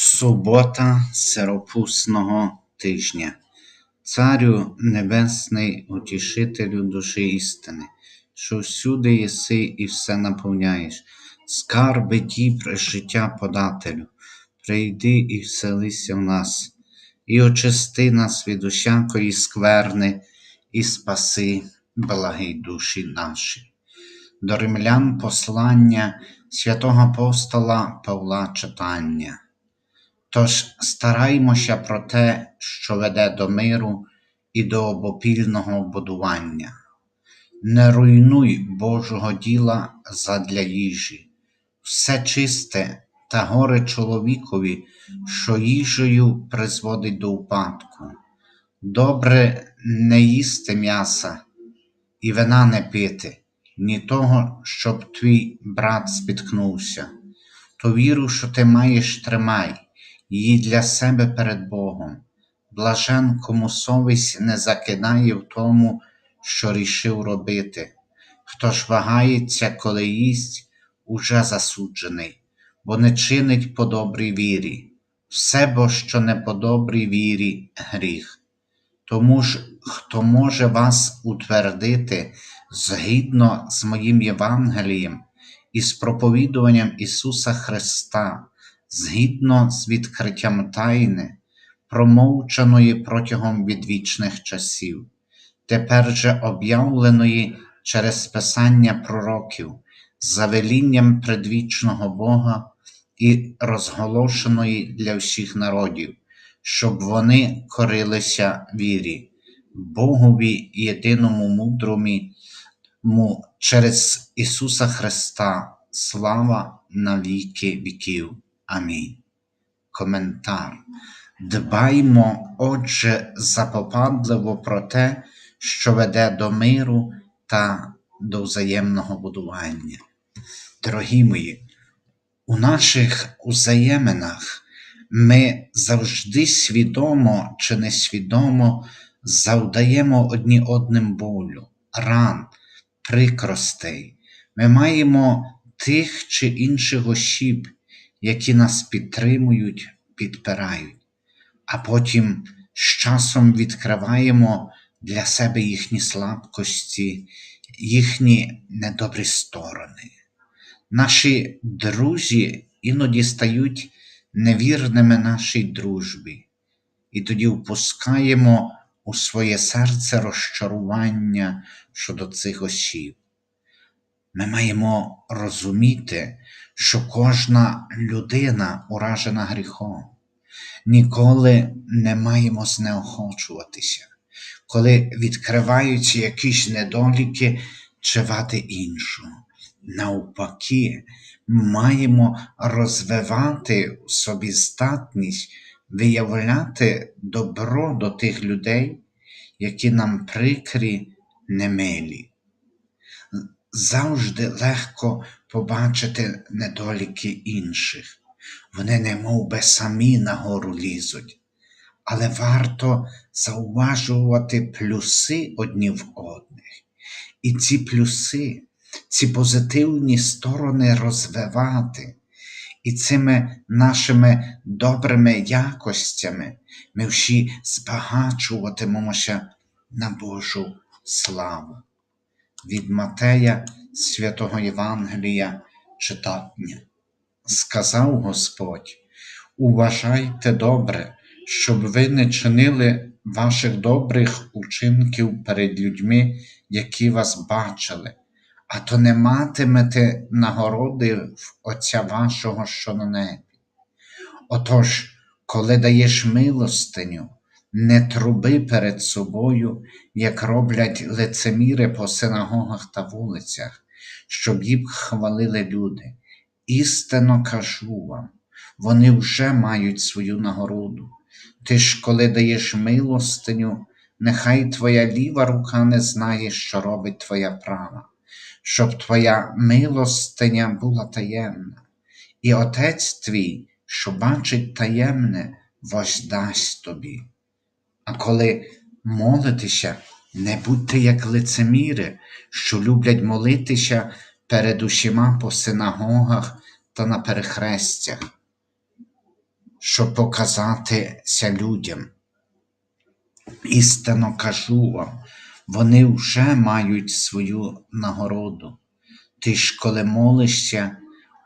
Субота сиропусного тижня. Царю Небесний, утішителю душі істини, що всюди єси і все наповняєш, скарби дібре життя подателю, прийди і вселися в нас, і очисти нас від усякої скверни, і спаси благі душі наші. До римлян послання святого апостола Павла читання. Тож стараймося про те, що веде до миру і до обопільного будування. Не руйнуй Божого діла задля їжі, все чисте та горе чоловікові, що їжею призводить до упадку. Добре не їсти м'яса і вина не пити, ні того, щоб твій брат спіткнувся. То віру, що ти маєш, тримай її для себе перед Богом. Блажен, кому совість не закидає в тому, що рішив робити. Хто ж вагається, коли їсть, уже засуджений, бо не чинить по добрій вірі. Все бо, що не по добрій вірі, гріх. Тому ж, хто може вас утвердити згідно з моїм Євангелієм і з проповідуванням Ісуса Христа, згідно з відкриттям тайни, промовчаної протягом відвічних часів, тепер же об'явленої через Писання пророків, за велінням предвічного Бога і розголошеної для всіх народів, щоб вони корилися вірі, Богові єдиному мудрому через Ісуса Христа, слава на віки віків. Амінь. Коментар. Дбаймо, отже, запопадливо про те, що веде до миру та до взаємного будування. Дорогі мої, у наших взаєминах ми завжди свідомо чи несвідомо завдаємо одні одним болю, ран, прикростей. Ми маємо тих чи інших осіб, які нас підтримують, підпирають, а потім з часом відкриваємо для себе їхні слабкості, їхні недобрі сторони. Наші друзі іноді стають невірними нашій дружбі, і тоді впускаємо у своє серце розчарування щодо цих осіб. Ми маємо розуміти, що кожна людина уражена гріхом. Ніколи не маємо знеохочуватися, коли відкриваються якісь недоліки чи вади іншого. Навпаки, маємо розвивати в собі здатність виявляти добро до тих людей, які нам прикрі, немилі завжди легко побачити недоліки інших. Вони не би самі нагору лізуть, але варто зауважувати плюси одні в одних. І ці плюси, ці позитивні сторони розвивати. І цими нашими добрими якостями ми всі збагачуватимемося на Божу славу від Матея святого Євангелія читання. Сказав Господь: Уважайте добре, щоб ви не чинили ваших добрих учинків перед людьми, які вас бачили, а то не матимете нагороди в Отця вашого, що на небі. Отож, коли даєш милостиню, не труби перед собою, як роблять лицеміри по синагогах та вулицях, щоб їх хвалили люди. Істинно кажу вам, вони вже мають свою нагороду. Ти ж, коли даєш милостиню, нехай твоя ліва рука не знає, що робить твоя права, щоб твоя милостиня була таємна, і Отець твій, що бачить таємне, воздасть тобі. А коли молитеся, не будьте як лицеміри, що люблять молитися перед усіма по синагогах та на перехрестях, щоб показатися людям. Істинно кажу вам, вони вже мають свою нагороду. Ти ж, коли молишся,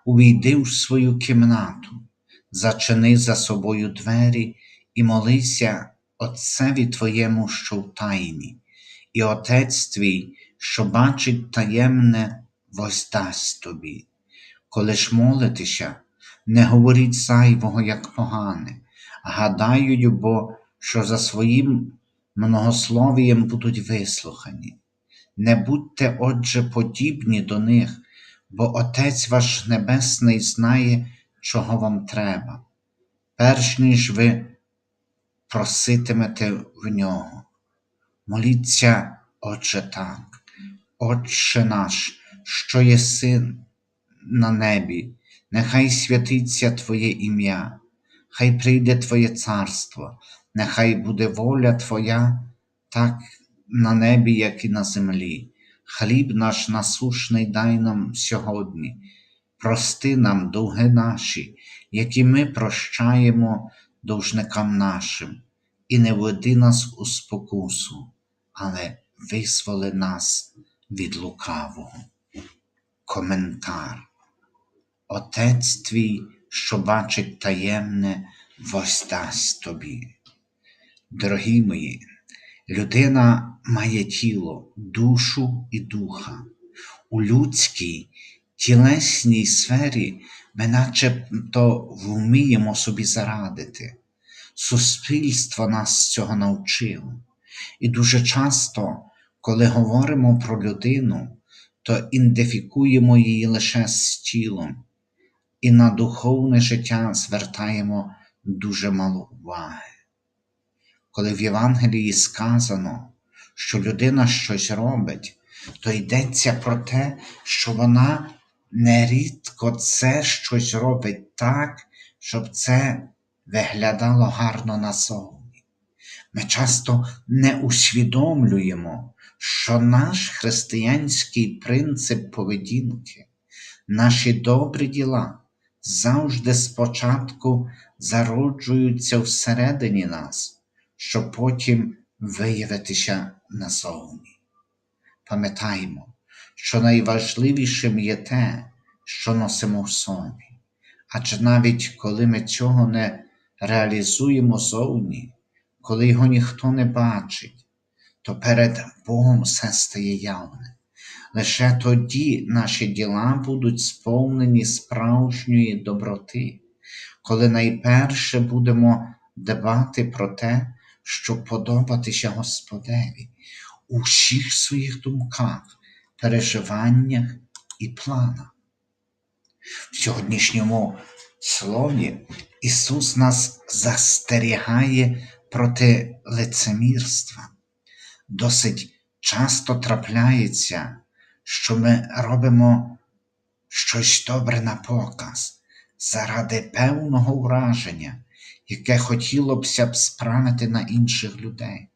увійди в свою кімнату, зачини за собою двері і молися Отцеві твоєму, що в тайні, і Отець твій, що бачить таємне, воздасть тобі. Коли ж молитеся, не говоріть зайвого, як погане, гадаю, бо що за своїм многословієм будуть вислухані. Не будьте, отже, подібні до них, бо Отець ваш Небесний знає, чого вам треба, перш ніж ви проситимете в нього. Моліться, Отче так, Отче наш, що єси на небі, нехай святиться Твоє ім'я, хай прийде Твоє царство, нехай буде воля Твоя, так на небі, як і на землі. Хліб наш насушний дай нам сьогодні, прости нам довги наші, які ми прощаємо довжникам нашим, і не веди нас у спокусу, але визволи нас від лукавого. Коментар. Отець твій, що бачить таємне, воздасть тобі. Дорогі мої, людина має тіло, душу і духа. У людській тілесній сфері ми начебто вміємо собі зарадити. Суспільство нас цього навчило. І дуже часто, коли говоримо про людину, то ідентифікуємо її лише з тілом, і на духовне життя звертаємо дуже мало уваги. Коли в Євангелії сказано, що людина щось робить, то йдеться про те, що вона нерідко це щось робить так, щоб це виглядало гарно назовні. Ми часто не усвідомлюємо, що наш християнський принцип поведінки, наші добрі діла завжди спочатку зароджуються всередині нас, щоб потім виявитися назовні. Пам'ятаймо, що найважливішим є те, що носимо в собі, адже навіть коли ми цього не реалізуємо зовні, коли його ніхто не бачить, то перед Богом все стає явне. Лише тоді наші діла будуть сповнені справжньої доброти, коли найперше будемо дбати про те, щоб подобатися Господеві у всіх своїх думках, переживаннях і планах. В сьогоднішньому слові Ісус нас застерігає проти лицемірства. Досить часто трапляється, що ми робимо щось добре на показ заради певного враження, яке хотілося б справити на інших людей.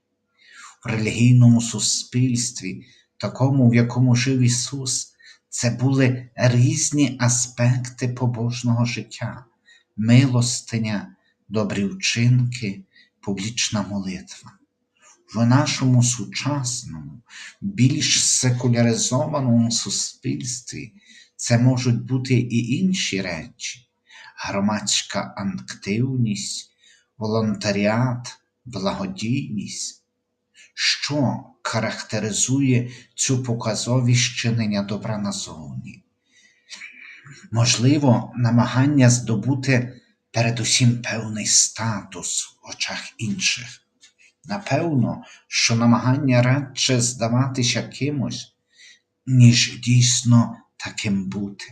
В релігійному суспільстві, такому, в якому жив Ісус, це були різні аспекти побожного життя, милостиня, добрі вчинки, публічна молитва. В нашому сучасному, більш секуляризованому суспільстві це можуть бути і інші речі: громадська активність, волонтаріат, благодійність, що характеризує цю показовість чинення добра назовні. Можливо, намагання здобути передусім певний статус в очах інших. Напевно, що намагання радше здаватися кимось, ніж дійсно таким бути,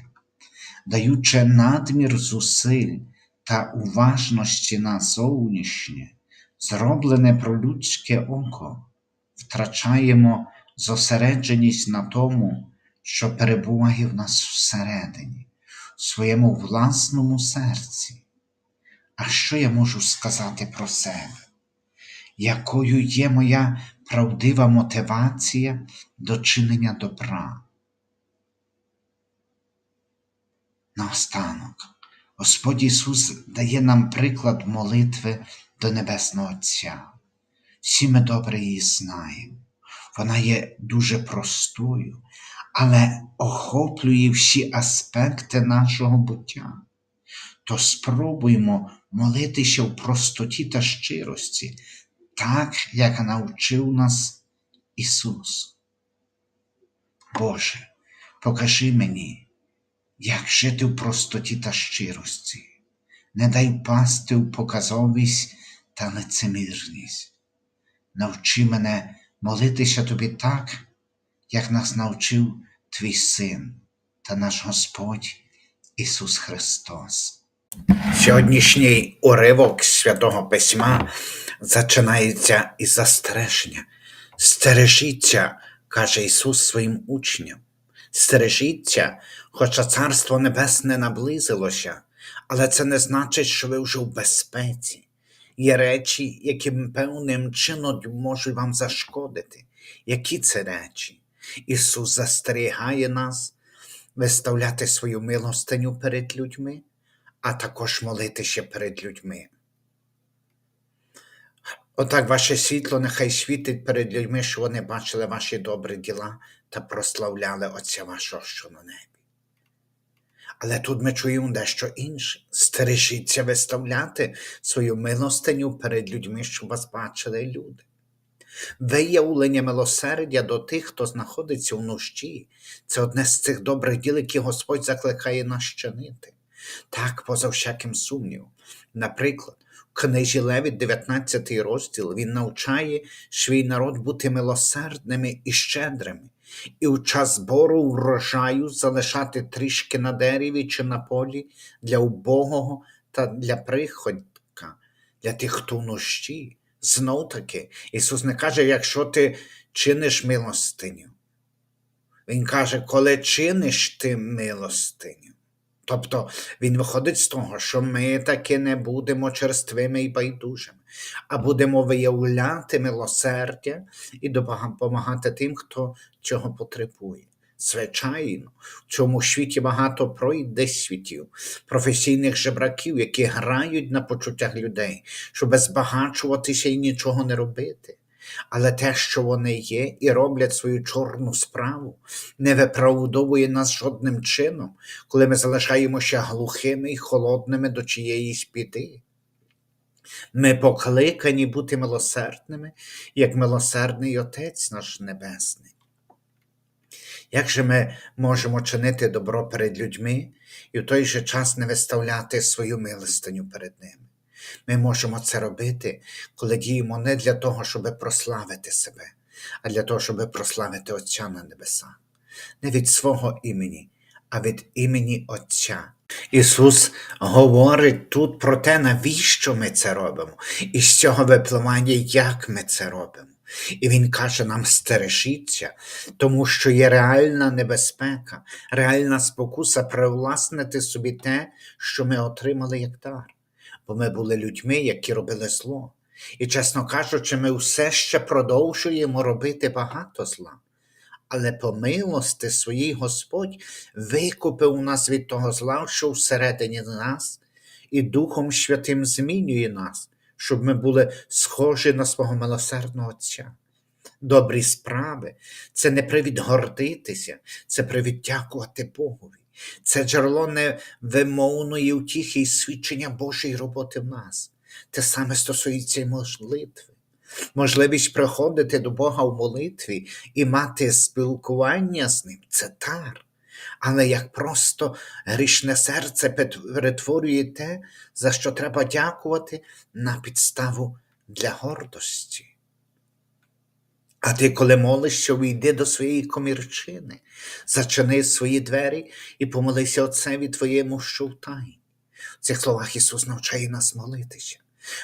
даючи надмір зусиль та уважності на зовнішнє, зроблене про людське око, втрачаємо зосередженість на тому, що перебуває в нас всередині, в своєму власному серці. А що я можу сказати про себе? Якою є моя правдива мотивація до чинення добра? Наостанок, Господь Ісус дає нам приклад молитви до Небесного Отця. Всі ми добре її знаємо. Вона є дуже простою, але охоплює всі аспекти нашого буття. То спробуємо молитися в простоті та щирості, так, як навчив нас Ісус. Боже, покажи мені, як жити в простоті та щирості, не дай впасти в показовість та лицемірність. Навчи мене молитися тобі так, як нас навчив твій Син та наш Господь Ісус Христос. Сьогоднішній уривок Святого Письма зачинається із застереження. Стережіться, каже Ісус своїм учням. Стережіться, хоча Царство Небесне наблизилося, але це не значить, що ви вже в безпеці. Є речі, які певним чином можуть вам зашкодити. Які це речі? Ісус застерігає нас виставляти свою милостиню перед людьми, а також молитися перед людьми. Отак ваше світло нехай світить перед людьми, що вони бачили ваші добрі діла та прославляли Отця вашого, що на небі. Але тут ми чуємо дещо інше. Стережіться виставляти свою милостиню перед людьми, що вас бачили люди. Виявлення милосердя до тих, хто знаходиться у нужді, це одне з цих добрих діл, які Господь закликає нас чинити. Так, поза всяким сумнівом. Наприклад, в книжі Левіт, 19 розділ, він навчає свій народ бути милосердними і щедрими, і в час збору врожаю залишати трішки на дереві чи на полі для убогого та для приходька, для тих, хто в нощі. Знов таки, Ісус не каже, якщо ти чиниш милостиню. Він каже, коли чиниш ти милостиню. Тобто він виходить з того, що ми таки не будемо черствими і байдужими, а будемо виявляти милосердя і допомагати тим, хто цього потребує. Звичайно, в цьому світі багато пройде світів, професійних жебраків, які грають на почуттях людей, щоб збагачуватися і нічого не робити. Але те, що вони є і роблять свою чорну справу, не виправдовує нас жодним чином, коли ми залишаємося глухими і холодними до чиєїсь біди. Ми покликані бути милосердними, як милосердний Отець наш Небесний. Як же ми можемо чинити добро перед людьми і в той же час не виставляти свою милостиню перед ними? Ми можемо це робити, коли діємо не для того, щоб прославити себе, а для того, щоб прославити Отця на небесах. Не від свого імені, а від імені Отця. Ісус говорить тут про те, навіщо ми це робимо, і з цього випливає, як ми це робимо. І Він каже нам стережіться, тому що є реальна небезпека, реальна спокуса привласнити собі те, що ми отримали як дар. Бо ми були людьми, які робили зло. І, чесно кажучи, ми все ще продовжуємо робити багато зла. Але по милости своїй Господь викупив нас від того зла, що всередині нас, і Духом Святим змінює нас, щоб ми були схожі на свого милосердного Отця. Добрі справи це не привід гордитися, це привід дякувати Богові. Це джерело невимовної утіхи і свідчення Божої роботи в нас. Те саме стосується й молитви. Можливість приходити до Бога в молитві і мати спілкування з Ним це дар. Але як просто грішне серце перетворює те, за що треба дякувати, на підставу для гордості. А ти, коли молишся, увійди до своєї комірчини, зачини свої двері і помолися Отцеві твоєму, що в тайні. В цих словах Ісус навчає нас молитися.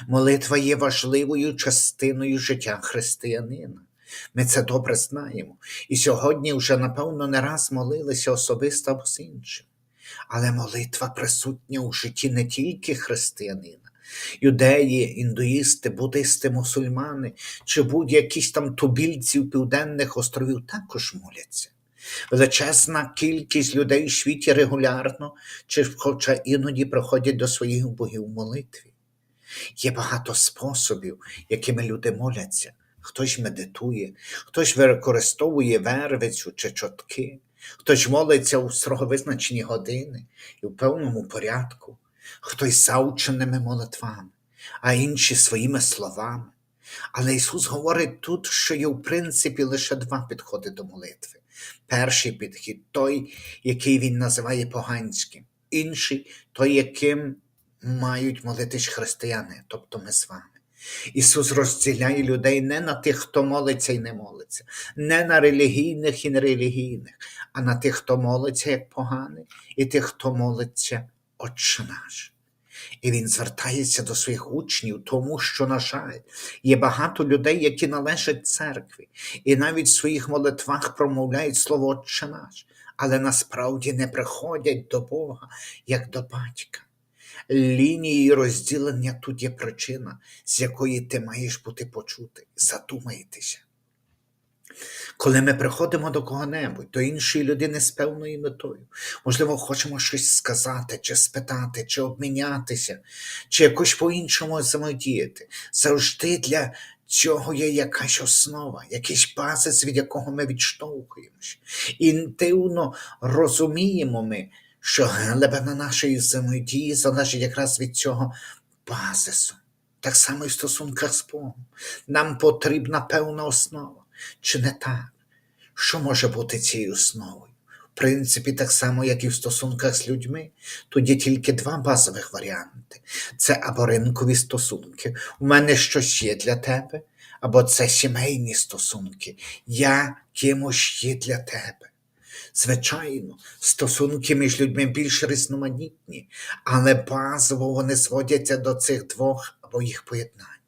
Молитва є важливою частиною життя християнина. Ми це добре знаємо. І сьогодні вже, напевно, не раз молилися особисто або з іншим. Але молитва присутня у житті не тільки християнина. Юдеї, індуїсти, буддисти, мусульмани чи будь-якісь там тубільців Південних островів також моляться. Величезна кількість людей в світі регулярно, чи хоча іноді приходять до своїх богів молитві. Є багато способів, якими люди моляться. Хтось медитує, хтось використовує вервицю чи чотки, хтось молиться у строго визначені години і в певному порядку, хтось заученими молитвами, а інші своїми словами. Але Ісус говорить тут, що є в принципі лише два підходи до молитви. Перший підхід той, який він називає поганським, інший той, яким мають молитись християни, тобто ми з вами. Ісус розділяє людей не на тих, хто молиться і не молиться, не на релігійних і нерелігійних, а на тих, хто молиться як поганий, і тих, хто молиться Отче наш. І він звертається до своїх учнів, тому що, на жаль, є багато людей, які належать церкві, і навіть в своїх молитвах промовляють слово Отче наш, але насправді не приходять до Бога як до батька. Лінії розділення тут є причина, з якої ти маєш бути почутий. Задумайтеся. Коли ми приходимо до кого-небудь, до іншої людини з певною метою, можливо, хочемо щось сказати, чи спитати, чи обмінятися, чи якось по-іншому взаємодіяти, завжди для цього є якась основа, якийсь базис, від якого ми відштовхуємося. Інтивно розуміємо ми, що глибина нашої взаємодії залежить якраз від цього базису. Так само і в стосунках з Богом. Нам потрібна певна основа. Чи не так? Що може бути цією основою? В принципі, так само, як і в стосунках з людьми, тут є тільки два базових варіанти: це або ринкові стосунки. У мене щось є для тебе, або це сімейні стосунки. Я кимось є для тебе. Звичайно, стосунки між людьми більш різноманітні, але базово вони зводяться до цих двох або їх поєднання.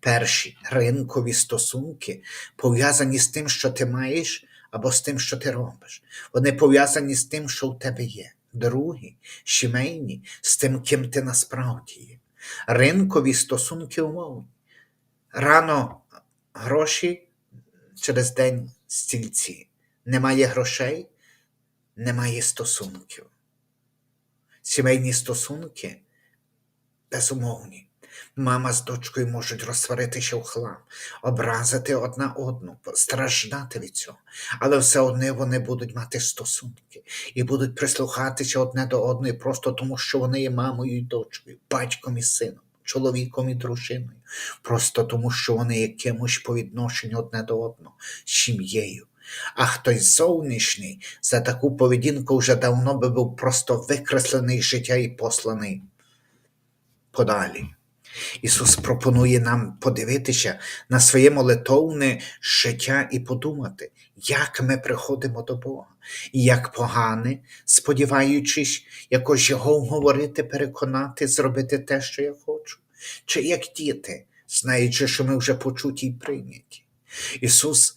Перші ринкові стосунки пов'язані з тим, що ти маєш, або з тим, що ти робиш. Вони пов'язані з тим, що в тебе є. Другі, сімейні, з тим, ким ти насправді є. Ринкові стосунки умовні. Рано гроші, через день стільці. Немає грошей, немає стосунків. Сімейні стосунки безумовні. Мама з дочкою можуть розсваритися в хлам, образити одна одну, страждати від цього. Але все одно вони будуть мати стосунки і будуть прислухатися одне до одної просто тому, що вони є мамою і дочкою, батьком і сином, чоловіком і дружиною, просто тому, що вони є кимось по відношенню одне до одного, сім'єю. А хтось зовнішній за таку поведінку вже давно би був просто викреслений з життя і посланий подалі. Ісус пропонує нам подивитися на своє молитовне життя і подумати, як ми приходимо до Бога, і як погане, сподіваючись якось його вговорити, переконати, зробити те, що я хочу, чи як діти, знаючи, що ми вже почуті й прийняті. Ісус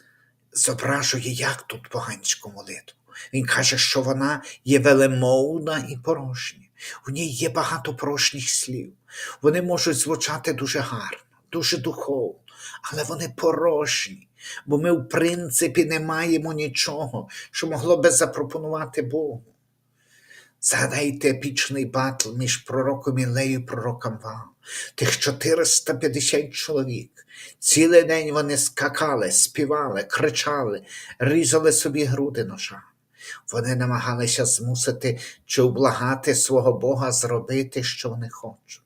зображує, як тут поганську молитву. Він каже, що вона є велемовна і порожня. В ній є багато порожніх слів. Вони можуть звучати дуже гарно, дуже духовно, але вони порожні, бо ми, в принципі, не маємо нічого, що могло би запропонувати Богу. Згадайте епічний батл між пророком Ілею і пророком Ваал. Тих 450 чоловік. Цілий день вони скакали, співали, кричали, різали собі груди ножа. Вони намагалися змусити чи облагати свого Бога зробити, що вони хочуть.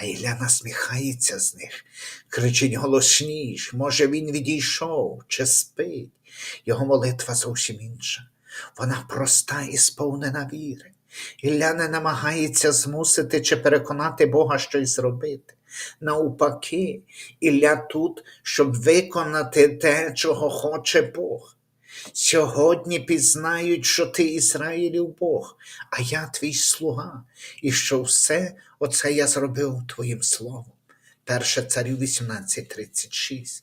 А Ілля насміхається з них, кричить голосніш, може, він відійшов чи спить. Його молитва зовсім інша. Вона проста і сповнена віри. Ілля не намагається змусити чи переконати Бога щось зробити. Навпаки, Ілля тут, щоб виконати те, чого хоче Бог. Сьогодні пізнають, що ти Ізраїлів Бог, а я твій слуга, і що все оце я зробив твоїм словом. Перше царів 18.36.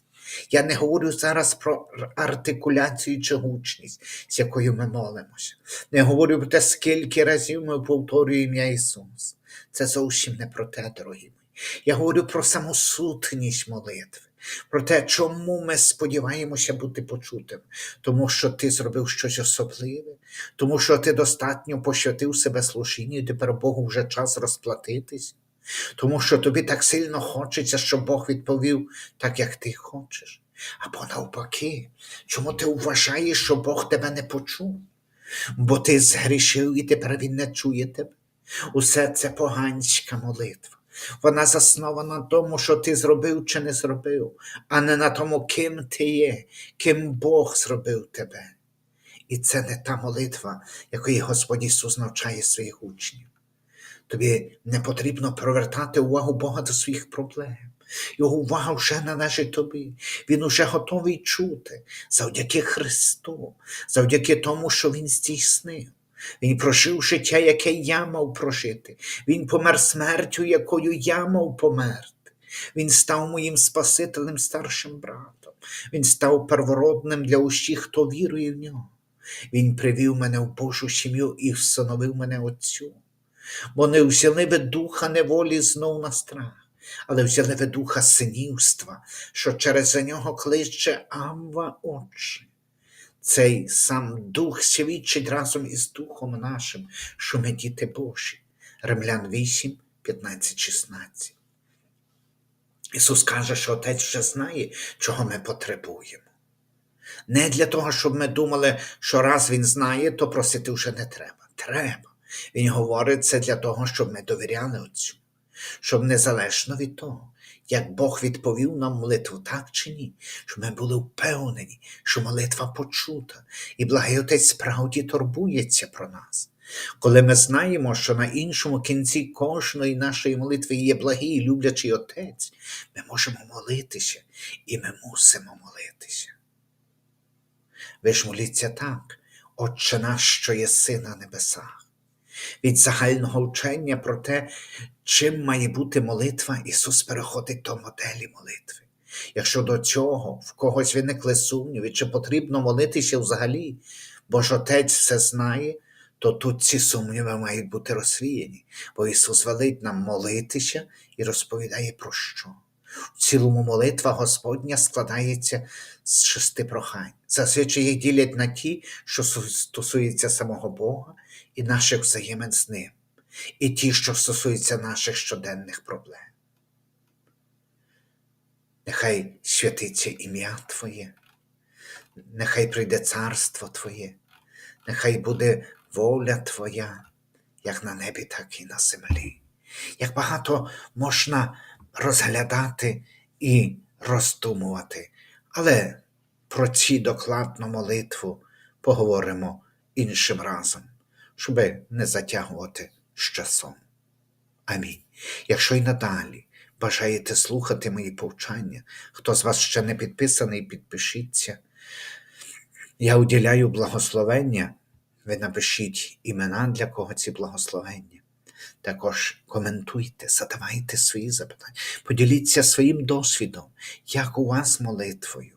Я не говорю зараз про артикуляцію чи гучність, з якою ми молимося. Не говорю про те, скільки разів ми повторюємо ім'я Ісус. Це зовсім не про те, дорогі мої. Я говорю про саму сутність молитви. Про те, чому ми сподіваємося бути почутим, тому що ти зробив щось особливе, тому що ти достатньо посвятив себе служінню, і тепер Богу вже час розплатитись, тому що тобі так сильно хочеться, щоб Бог відповів так, як ти хочеш. Або навпаки, чому ти вважаєш, що Бог тебе не почув? Бо ти згрішив і тепер Він не чує тебе. Усе це поганська молитва. Вона заснована на тому, що ти зробив чи не зробив, а не на тому, ким ти є, ким Бог зробив тебе. І це не та молитва, якої Господь Ісус навчає своїх учнів. Тобі не потрібно привертати увагу Бога до своїх проблем. Його увага вже належить тобі. Він уже готовий чути завдяки Христу, завдяки тому, що Він здійснив. Він прожив життя, яке я мав прожити. Він помер смертю, якою я мав померти. Він став моїм Спасителем старшим братом. Він став первородним для усіх, хто вірує в нього. Він привів мене в Божу сім'ю і встановив мене Отцю. Бо не взяли ви духа неволі знов на страх, але взяли ви духа синівства, що через нього кличе Амва Отче. Цей сам дух свідчить разом із Духом нашим, що ми діти Божі. Римлян 8, 15, 16. Ісус каже, що Отець вже знає, чого ми потребуємо. Не для того, щоб ми думали, що раз Він знає, то просити вже не треба. Треба. Він говорить це для того, щоб ми довіряли Отцю, щоб незалежно від того, як Бог відповів нам молитву, так чи ні, щоб ми були впевнені, що молитва почута, і благий Отець справді турбується про нас. Коли ми знаємо, що на іншому кінці кожної нашої молитви є благий і люблячий Отець, ми можемо молитися, і ми мусимо молитися. Ви ж моліться так, Отче наш, що є син на небесах. Від загального вчення про те, чим має бути молитва, Ісус переходить до моделі молитви. Якщо до цього в когось виникли сумніви, чи потрібно молитися взагалі, бо ж Отець все знає, то тут ці сумніви мають бути розвіяні, бо Ісус велить нам молитися і розповідає про що. В цілому молитва Господня складається з шести прохань. Зазвичай їх ділять на ті, що стосуються самого Бога і наших взаємин з Ним, і ті, що стосуються наших щоденних проблем. Нехай святиться ім'я Твоє, нехай прийде царство Твоє, нехай буде воля Твоя, як на небі, так і на землі. Як багато можна розглядати і роздумувати, але про ці докладну молитву поговоримо іншим разом, щоби не затягувати з часом. Амінь. Якщо й надалі бажаєте слухати мої повчання, хто з вас ще не підписаний, підпишіться. Я уділяю благословення, ви напишіть імена, для кого ці благословення. Також коментуйте, задавайте свої запитання, поділіться своїм досвідом, як у вас молитвою.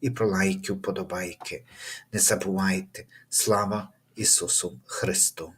І про лайки, вподобайки. Не забувайте. Слава Ісусу Христу!